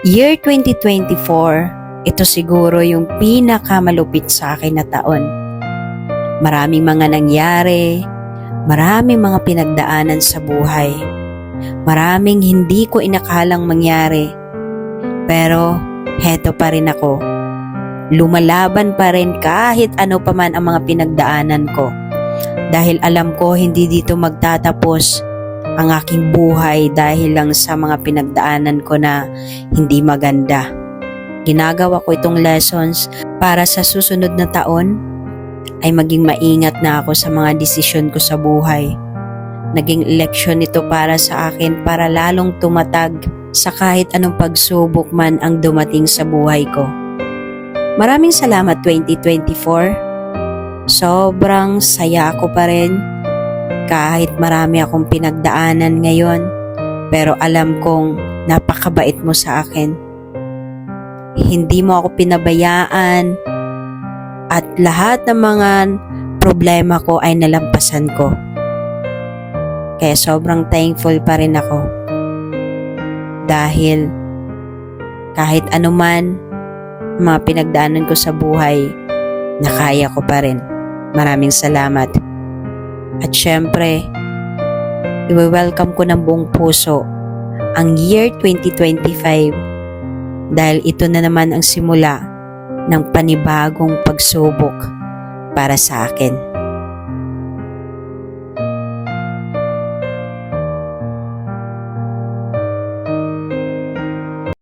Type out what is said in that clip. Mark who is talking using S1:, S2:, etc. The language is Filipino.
S1: Year 2024, ito siguro yung pinakamalupit sa akin na taon. Maraming mga nangyari, maraming mga pinagdaanan sa buhay. Maraming hindi ko inakalang mangyari. Pero heto pa rin ako. Lumalaban pa rin kahit ano pa man ang mga pinagdaanan ko. Dahil alam ko hindi dito magtatapos ang aking buhay dahil lang sa mga pinagdaanan ko na hindi maganda. Ginagawa ko itong lessons para sa susunod na taon ay maging maingat na ako sa mga desisyon ko sa buhay. Naging leksyon ito para sa akin para lalong tumatag sa kahit anong pagsubok man ang dumating sa buhay ko. Maraming salamat 2024. Sobrang saya ako pa rin kahit marami akong pinagdaanan ngayon, pero alam kong napakabait mo sa akin. Hindi mo ako pinabayaan at lahat ng mga problema ko ay nalampasan ko. Kaya sobrang thankful pa rin ako. Dahil kahit anuman mga pinagdaanan ko sa buhay, nakaya ko pa rin. Maraming salamat. At syempre, i-welcome ko ng buong puso ang year 2025 dahil ito na naman ang simula ng panibagong pagsubok para sa akin.